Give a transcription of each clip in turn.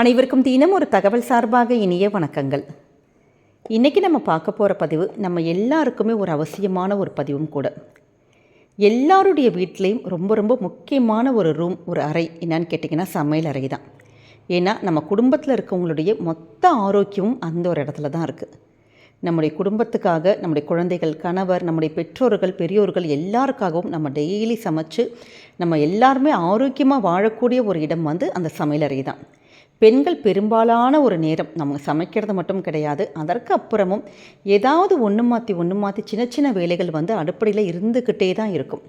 அனைவருக்கும் தினம் ஒரு தகவல் சார்பாக இனிய வணக்கங்கள். இன்றைக்கி நம்ம பார்க்க போகிற பதிவு நம்ம எல்லாருக்குமே ஒரு அவசியமான ஒரு பதிவும் கூட. எல்லாருடைய வீட்லேயும் ரொம்ப ரொம்ப முக்கியமான ஒரு ரூம் ஒரு அறை என்னான்னு கேட்டிங்கன்னா சமையல் அறை தான். ஏன்னா நம்ம குடும்பத்தில் இருக்கவங்களுடைய மொத்த ஆரோக்கியமும் அந்த ஒரு இடத்துல தான் இருக்குது நம்முடைய குடும்பத்துக்காக நம்முடைய குழந்தைகள் கணவர் நம்முடைய பெற்றோர்கள் பெரியோர்கள் எல்லாருக்காகவும் நம்ம டெய்லி சமைச்சு நம்ம எல்லாருமே ஆரோக்கியமாக வாழக்கூடிய ஒரு இடம் வந்து அந்த சமையலறை தான். பெண்கள் பெரும்பாலான ஒரு நேரம் நம்ம சமைக்கிறது மட்டும் கிடையாது. அதற்கு அப்புறமும் ஏதாவது ஒன்று மாற்றி ஒன்று மாற்றி சின்ன சின்ன வேலைகள் வந்து அடுப்படியில் இருந்துக்கிட்டே தான் இருக்கும்.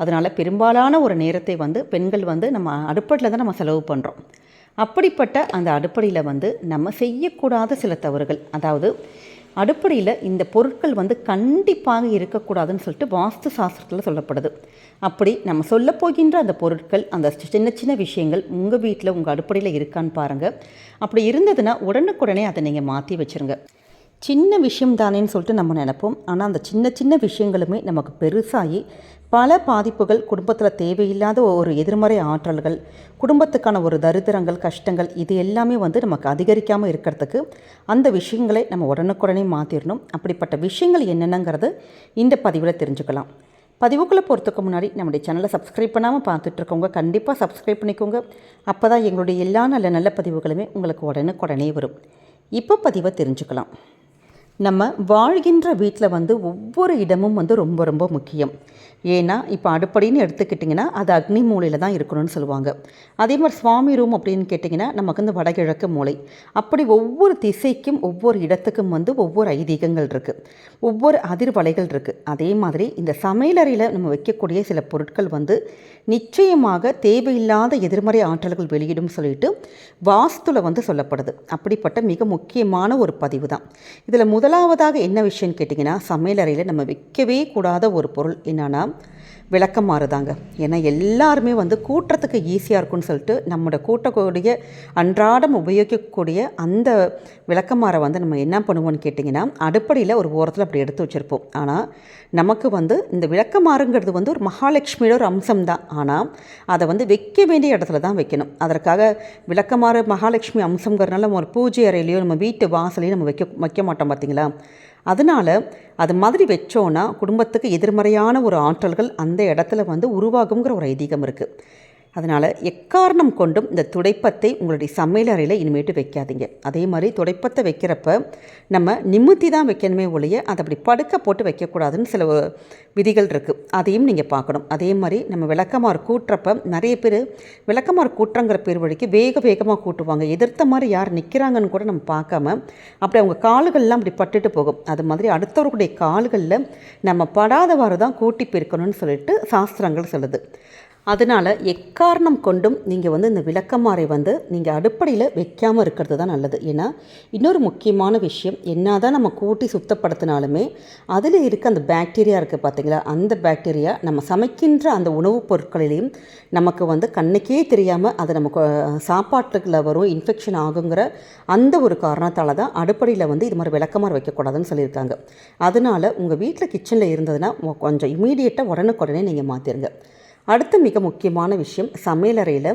அதனால் பெரும்பாலான ஒரு நேரத்தை வந்து பெண்கள் வந்து நம்ம அடுப்படியில் தான் நம்ம செலவு பண்ணுறோம் அப்படிப்பட்ட அந்த அடுப்படியில் வந்து நம்ம செய்யக்கூடாத சில தவறுகள் அதாவது அடுப்படியில் இந்த பொருட்கள் வந்து கண்டிப்பாக இருக்கக்கூடாதுன்னு சொல்லிட்டு வாஸ்து சாஸ்திரத்தில் சொல்லப்படுது. அப்படி நம்ம சொல்ல போகின்ற அந்த பொருட்கள் அந்த சின்ன சின்ன விஷயங்கள் உங்கள் வீட்டில் உங்கள் அடுப்படியில் இருக்கான்னு பாருங்கள் அப்படி இருந்ததுன்னா உடனுக்குடனே அதை நீங்கள் மாற்றி வச்சுருங்க. சின்ன விஷயம் தானேன்னு சொல்லிட்டு நம்ம நினைப்போம். ஆனால் அந்த சின்ன சின்ன விஷயங்களுமே நமக்கு பெருசாகி பல பாதிப்புகள் குடும்பத்தில் தேவையில்லாத ஒரு எதிர்மறை ஆற்றல்கள் குடும்பத்துக்கான ஒரு தரித்திரங்கள் கஷ்டங்கள் இது எல்லாமே வந்து நமக்கு அதிகரிக்காமல் இருக்கிறதுக்கு அந்த விஷயங்களை நம்ம உடனுக்குடனே மாற்றிடணும் அப்படிப்பட்ட விஷயங்கள் என்னென்னங்கிறது இந்த பதிவில் தெரிஞ்சுக்கலாம். பதிவுக்குள்ளே போகிறதுக்கு முன்னாடி நம்முடைய சேனலை சப்ஸ்கிரைப் பண்ணாமல் பார்த்துட்ருக்கவங்க கண்டிப்பாக சப்ஸ்கிரைப் பண்ணிக்கோங்க. அப்போ தான் எங்களுடைய எல்லா நல்ல நல்ல பதிவுகளுமே உங்களுக்கு உடனுக்குடனே வரும். இப்போ பதிவை தெரிஞ்சுக்கலாம். நம்ம வாழ்கின்ற வீட்டில் வந்து ஒவ்வொரு இடமும் வந்து ரொம்ப ரொம்ப முக்கியம். ஏன்னா இப்போ அடுப்படின்னு எடுத்துக்கிட்டிங்கன்னா அது அக்னி மூலையில் தான் இருக்கணும்னு சொல்லுவாங்க. அதே மாதிரி சுவாமி ரூம் அப்படின்னு கேட்டிங்கன்னா நமக்கு வந்து வடகிழக்கு மூலை. அப்படி ஒவ்வொரு திசைக்கும் ஒவ்வொரு இடத்துக்கும் வந்து ஒவ்வொரு ஐதீகங்கள் இருக்குது ஒவ்வொரு அதிர்வலைகள் இருக்குது அதே மாதிரி இந்த சமையலறையில் நம்ம வைக்கக்கூடிய சில பொருட்கள் வந்து நிச்சயமாக தேவையில்லாத எதிர்மறை ஆற்றல்கள் வெளியிடும் சொல்லிட்டு வாஸ்துல வந்து சொல்லப்படுது. அப்படிப்பட்ட மிக முக்கியமான ஒரு பதிவு தான். இதில் முதல் முதலாவதாக என்ன விஷயம்னு கேட்டிங்கன்னா சமையலறையில் நம்ம வைக்கவே கூடாத ஒரு பொருள் என்னென்னா விளக்கம் மாறுதாங்க ஏன்னா எல்லாருமே வந்து கூட்டுறதுக்கு ஈஸியாக இருக்கும்னு சொல்லிட்டு நம்மளோட கூட்டக்கூடிய அன்றாடம் உபயோகிக்கக்கூடிய அந்த விளக்கமாரை வந்து நம்ம என்ன பண்ணுவோம்னு கேட்டிங்கன்னா அடுப்படியில் ஒரு ஓரத்தில் அப்படி எடுத்து வச்சுருப்போம். ஆனால் நமக்கு வந்து இந்த விளக்கமாறுங்கிறது வந்து ஒரு மகாலட்சுமியோட ஒரு அம்சம் தான் ஆனால் அதை வந்து வைக்க வேண்டிய இடத்துல தான் வைக்கணும். அதற்காக விளக்கமாறு மகாலட்சுமி அம்சங்கிறதுனால நம்ம ஒரு பூஜை அறையிலையோ நம்ம வீட்டு வாசலையும் நம்ம வைக்க வைக்க மாட்டோம் பார்த்தீங்களா? அதனால் அது மாதிரி வச்சோன்னா குடும்பத்துக்கு எதிர்மறையான ஒரு ஆற்றல்கள் அந்த இடத்துல வந்து உருவாகுங்கிற ஒரு ஐதீகம் இருக்குது அதனால் எக்காரணம் கொண்டும் இந்த துடைப்பத்தை உங்களுடைய சமையல் அறையில் இனிமேட்டு வைக்காதீங்க. அதே மாதிரி துடைப்பத்தை வைக்கிறப்ப நம்ம நிமித்தி தான் வைக்கணுமே ஒழிய அதை அப்படி படுக்க போட்டு வைக்கக்கூடாதுன்னு சில விதிகள் இருக்குது அதையும் நீங்கள் பார்க்கணும். அதே மாதிரி நம்ம விளக்கமாறு கூட்டுறப்ப நிறைய பேர் விளக்கமாறு கூட்டுறங்கிற பேர் வழிக்கு வேக வேகமாக கூட்டுவாங்க. எதிர்த்த மாதிரி யார் நிற்கிறாங்கன்னு கூட நம்ம பார்க்காம அப்படி அவங்க கால்கள்லாம் அப்படி பட்டுட்டு போகும். அது மாதிரி அடுத்தவர்களுடைய கால்களில் நம்ம படாதவாறு தான் கூட்டி பெருக்கணும்னு சொல்லிட்டு சாஸ்திரங்கள் சொல்லுது. அதனால் எக்காரணம் கொண்டும் நீங்கள் வந்து இந்த விளக்கமாறை வந்து நீங்கள் அடிப்படையில் வைக்காமல் இருக்கிறது தான் நல்லது. ஏன்னா இன்னொரு முக்கியமான விஷயம் என்ன தான் நம்ம கூட்டி சுத்தப்படுத்தினாலுமே அதில் இருக்க அந்த பாக்டீரியா இருக்குது பார்த்தீங்களா அந்த பாக்டீரியா நம்ம சமைக்கின்ற அந்த உணவுப் பொருட்களிலையும் நமக்கு வந்து கண்ணுக்கே தெரியாமல் அது நமக்கு சாப்பாட்டுக்குள்ள வரும் இன்ஃபெக்ஷன் ஆகுங்கிற அந்த ஒரு காரணத்தால் தான் அடுப்படியில் வந்து இது மாதிரி விளக்கமாறு வைக்கக்கூடாதுன்னு சொல்லியிருக்காங்க. அதனால் உங்கள் வீட்டில் கிச்சனில் இருந்ததுன்னா கொஞ்சம் இமீடியட்டாக உடனுக்குடனே நீங்கள் மாற்றிருங்க அடுத்த மிக முக்கியமான விஷயம் சமையலறையில்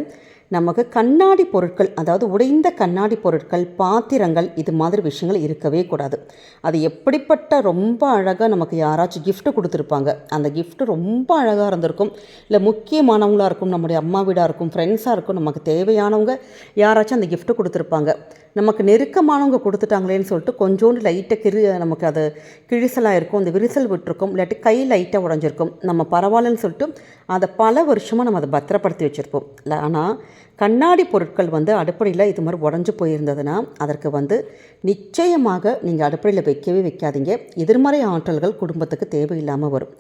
நமக்கு கண்ணாடி பொருட்கள் அதாவது உடைந்த கண்ணாடி பொருட்கள் பாத்திரங்கள் இது மாதிரி விஷயங்கள் இருக்கவே கூடாது. அது எப்படிப்பட்ட ரொம்ப அழகாக நமக்கு யாராச்சும் கிஃப்ட்டு கொடுத்துருப்பாங்க. அந்த கிஃப்ட்டு ரொம்ப அழகாக இருந்திருக்கும். இல்லை முக்கியமானவங்களாக இருக்கும் நம்முடைய அம்மா வீடாக இருக்கும் ஃப்ரெண்ட்ஸாக இருக்கும் நமக்கு தேவையானவங்க யாராச்சும் அந்த கிஃப்ட்டு கொடுத்துருப்பாங்க. நமக்கு நெருக்கமானவங்க கொடுத்துட்டாங்களேன்னு சொல்லிட்டு கொஞ்சோண்டு லைட்டாக கிரு நமக்கு அது கிழிசலாக இருக்கும். அந்த விரிசல் விட்டுருக்கும். இல்லாட்டி கை லைட்டாக உடஞ்சிருக்கும். நம்ம பரவாயில்லன்னு சொல்லிட்டு அதை பல வருஷமாக நம்ம அதை பத்திரப்படுத்தி வச்சுருப்போம். இல்லை ஆனால் கண்ணாடி பொருட்கள் வந்து அடுப்படையில் இது மாதிரி உடஞ்சி போயிருந்ததுன்னா அதற்கு வந்து நிச்சயமாக நீங்கள் அடுப்படையில் வைக்கவே வைக்காதீங்க. எதிர்மறை ஆற்றல்கள் குடும்பத்துக்கு தேவையில்லாமல் வரும்.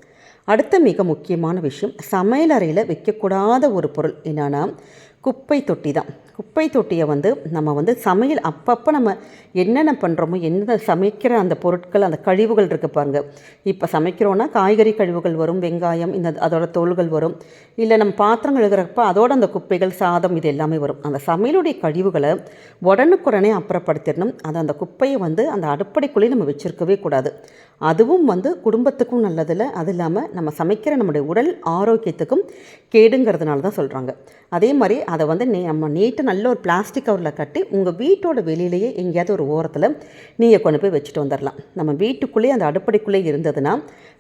அடுத்த மிக முக்கியமான விஷயம் சமையலறையில் வைக்கக்கூடாத ஒரு பொருள் என்னென்னா குப்பை தொட்டி தான். குப்பை தொட்டியை வந்து நம்ம வந்து சமையல் அப்பப்போ நம்ம என்னென்ன பண்ணுறோமோ என்ன சமைக்கிற அந்த பொருட்கள் அந்த கழிவுகள் இருக்குது பாருங்கள் இப்போ சமைக்கிறோன்னா காய்கறி கழிவுகள் வரும் வெங்காயம் இந்த அதோட தோல்கள் வரும். இல்லை நம்ம பாத்திரம் எழுகிறப்ப அதோட அந்த குப்பைகள் சாதம் இது எல்லாமே வரும். அந்த சமையலுடைய கழிவுகளை உடனுக்குடனே அப்புறப்படுத்திடணும். அது அந்த குப்பையை வந்து அந்த அடுப்படைக்குள்ளேயே நம்ம வச்சுருக்கவே கூடாது. அதுவும் வந்து குடும்பத்துக்கும் நல்லதில்லை. அது இல்லாமல் நம்ம சமைக்கிற நம்முடைய உடல் ஆரோக்கியத்துக்கும் கேடுங்கிறதுனால தான் சொல்கிறாங்க அதே மாதிரி அதை வந்து நே நம்ம நீட்டாக நல்ல ஒரு பிளாஸ்டிக் கவரில் கட்டி உங்கள் வீட்டோட வெளியிலேயே எங்கேயாவது ஒரு ஓரத்தில் நீங்கள் கொண்டு போய் வச்சுட்டு வந்துடலாம் நம்ம வீட்டுக்குள்ளேயே அந்த அடுப்படைக்குள்ளே இருந்ததுன்னா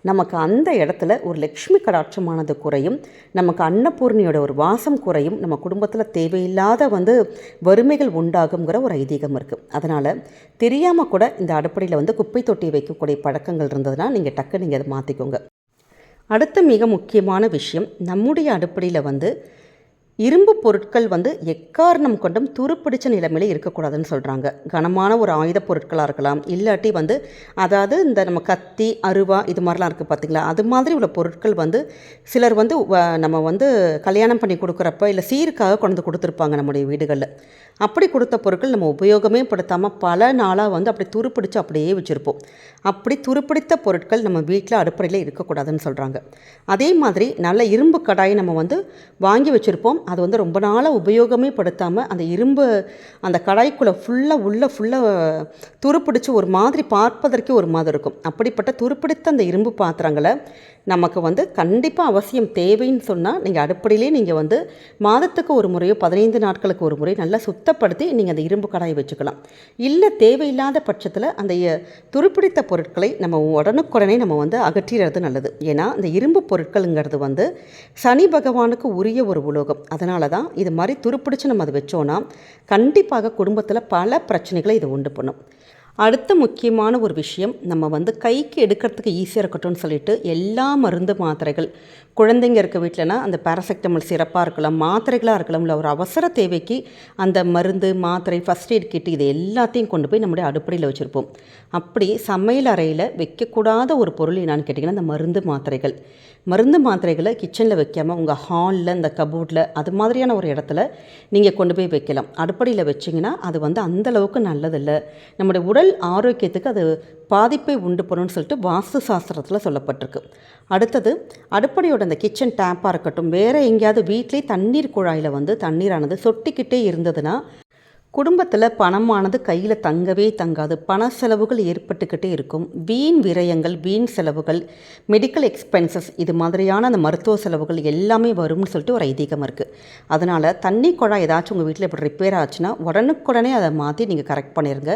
நமக்கு அந்த இடத்துல ஒரு லக்ஷ்மி கடாட்சமானது குறையும். நமக்கு அன்னபூர்ணியோட ஒரு வாசம் குறையும். நம்ம குடும்பத்தில் தேவையில்லாத வந்து வறுமைகள் உண்டாகுங்கிற ஒரு ஐதீகம் இருக்குது அதனால் தெரியாமல் கூட இந்த அடுப்படையில் வந்து குப்பை தொட்டி வைக்கக்கூடிய பழக்கங்கள் இருந்ததுன்னா நீங்கள் டக்கு நீங்கள் அதை மாற்றிக்கோங்க அடுத்த மிக முக்கியமான விஷயம் நம்முடைய அடுப்படையில் வந்து இரும்பு பொருட்கள் வந்து எக்காரணம் கொண்டும் துருப்பிடிச்ச நிலைமையில இருக்கக்கூடாதுன்னு சொல்கிறாங்க கனமான ஒரு ஆயுத பொருட்களாக இருக்கலாம் இல்லாட்டி வந்து அதாவது இந்த நம்ம கத்தி அருவா இது மாதிரிலாம் இருக்குது பார்த்திங்களா அது மாதிரி உள்ள பொருட்கள் வந்து சிலர் வந்து வ- நம்ம வந்து கல்யாணம் பண்ணி கொடுக்குறப்ப இல்லை சீருக்காக கொண்டு வந்து கொடுத்துருப்பாங்க நம்முடைய வீடுகளில். அப்படி கொடுத்த பொருட்கள் நம்ம உபயோகமே படுத்தாமல் பல நாளாக வந்து அப்படி துருப்பிடிச்சு அப்படியே வச்சுருப்போம். அப்படி துருப்பிடித்த பொருட்கள் நம்ம வீட்டில் அடுப்படையில் இருக்கக்கூடாதுன்னு சொல்கிறாங்க அதே மாதிரி நல்ல இரும்பு கடாயை நம்ம வந்து வாங்கி வச்சுருப்போம். அது வந்து ரொம்ப நாளாக உபயோகமே படுத்தாமல் அந்த இரும்பு அந்த கடாய்க்குள்ளே ஃபுல்லாக உள்ளே ஃபுல்லாக துருப்பிடிச்சு ஒரு மாதிரி பார்ப்பதற்கே ஒரு மாதிரி இருக்கும். அப்படிப்பட்ட துருப்பிடித்த அந்த இரும்பு பாத்திரங்களை நமக்கு வந்து கண்டிப்பாக அவசியம் தேவைன்னு சொன்னால் நீங்கள் அடுப்படியிலே நீங்கள் வந்து மாதத்துக்கு ஒரு முறையோ பதினைந்து நாட்களுக்கு ஒரு முறை நல்லா சுத்தப்படுத்தி நீங்கள் அந்த இரும்பு கடாயை வச்சுக்கலாம். இல்லை தேவையில்லாத பட்சத்தில் அந்த துருப்பிடித்த பொருட்களை நம்ம உடனுக்குடனே நம்ம வந்து அகற்றிடுறது நல்லது. ஏன்னா இந்த இரும்பு பொருட்களுங்கிறது வந்து சனி பகவானுக்கு உரிய ஒரு உலோகம். அதனால தான் இது மாதிரி துருப்பிடிச்சு நம்ம அதை வச்சோன்னா கண்டிப்பாக குடும்பத்தில் பல பிரச்சனைகளை இது உண்டு பண்ணும். அடுத்த முக்கியமான ஒரு விஷயம் நம்ம வந்து கைக்கு எடுக்கிறதுக்கு ஈஸியாக இருக்கட்டும்னு சொல்லிட்டு எல்லா மருந்து மாத்திரைகள். குழந்தைங்க இருக்க வீட்டிலனா அந்த பேராசிட்டமல் சிறப்பாக இருக்கலாம் மாத்திரைகளாக இருக்கலாம் இல்லை ஒரு அவசர தேவைக்கு அந்த மருந்து மாத்திரை ஃபஸ்ட் எய்ட் கிட் இது எல்லாத்தையும் கொண்டு போய் நம்முடைய அடுப்படையில் வச்சுருப்போம். அப்படி சமையல் அறையில் வைக்கக்கூடாத ஒரு பொருள் என்னான்னு கேட்டிங்கன்னா அந்த மருந்து மாத்திரைகள். மருந்து மாத்திரைகளை கிச்சனில் வைக்காமல் உங்கள் ஹாலில் இந்த கபோர்டில் அது மாதிரியான ஒரு இடத்துல நீங்கள் கொண்டு போய் வைக்கலாம். அடுப்படியில் வச்சிங்கன்னா அது வந்து அந்த அளவுக்கு நல்லதில்லை. நம்முடைய உடல் ஆரோக்கியத்துக்கு அது பாதிப்பை உண்டு பண்ணுன்னு சொல்லிட்டு வாஸ்து சாஸ்திரத்தில் சொல்லப்பட்டிருக்கு. அடுத்தது அடுப்படையோட அந்த கிச்சன் டேப்பாக இருக்கட்டும் வேறு எங்கேயாவது வீட்லேயே தண்ணீர் குழாயில் வந்து தண்ணீரானது சொட்டிக்கிட்டே இருந்ததுன்னா குடும்பத்தில் பணமானது கையில் தங்கவே தங்காது. பண செலவுகள் ஏற்பட்டுக்கிட்டே இருக்கும். வீண் விரயங்கள் வீண் செலவுகள் மெடிக்கல் எக்ஸ்பென்சஸ் இது மாதிரியான அந்த மருத்துவ செலவுகள் எல்லாமே வரும்னு சொல்லிட்டு ஒரு ஐதீகம் இருக்குது அதனால் தண்ணி குழாய் ஏதாச்சும் உங்கள் வீட்டில் இப்படி ரிப்பேர் ஆச்சுன்னா உடனுக்குடனே அதை மாற்றி நீங்கள் கரெக்ட் பண்ணிடுங்க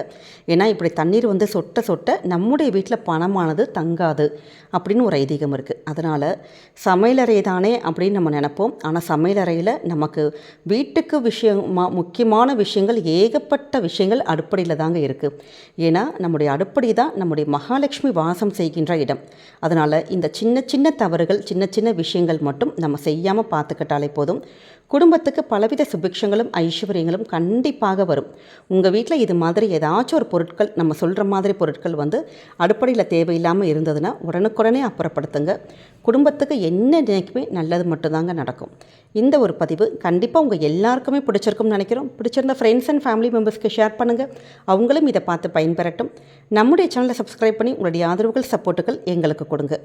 ஏன்னா இப்படி தண்ணீர் வந்து சொட்ட சொட்ட நம்முடைய வீட்டில் பணமானது தங்காது அப்படின்னு ஒரு ஐதீகம் இருக்குது அதனால் சமையலறை தானே அப்படின்னு நம்ம நினப்போம். ஆனால் சமையலறையில் நமக்கு வீட்டுக்கு விஷயம் முக்கியமான விஷயங்கள் ஏகப்பட்ட விஷயங்கள் அடுப்படியில் தாங்க இருக்குது ஏன்னா நம்முடைய அடுப்படி தான் நம்முடைய மகாலட்சுமி வாசம் செய்கின்ற இடம். அதனால் இந்த சின்ன சின்ன தவறுகள் சின்ன சின்ன விஷயங்கள் மட்டும் நம்ம செய்யாமல் பார்த்துக்கிட்டாலே போதும். குடும்பத்துக்கு பலவித சுபிக்ஷங்களும் ஐஸ்வர்யங்களும் கண்டிப்பாக வரும். உங்கள் வீட்டில் இது மாதிரி ஏதாச்சும் ஒரு பொருட்கள் நம்ம சொல்கிற மாதிரி பொருட்கள் வந்து அடுப்படையில் தேவையில்லாமல் இருந்ததுன்னா உடனுக்குடனே அப்புறப்படுத்துங்க. குடும்பத்துக்கு என்ன நினைக்குமே நல்லது மட்டும்தாங்க நடக்கும். இந்த ஒரு பதிவு கண்டிப்பாக உங்கள் எல்லாருக்குமே பிடிச்சிருக்கும்னு நினைக்கிறோம். பிடிச்சிருந்த ஃப்ரெண்ட்ஸ் அண்ட் ஃபேமிலி மெம்பர்ஸ்க்கு ஷேர் பண்ணுங்கள் அவங்களும் இதை பார்த்து பயன்பெறட்டும். நம்முடைய சேனலை சப்ஸ்கிரைப் பண்ணி உங்களுடைய ஆதரவுகள் சப்போர்ட்டுகள் எங்களுக்கு கொடுங்க.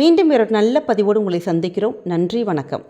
மீண்டும் வேறு ஒரு நல்ல பதிவோடு உங்களை சந்திக்கிறோம். நன்றி வணக்கம்.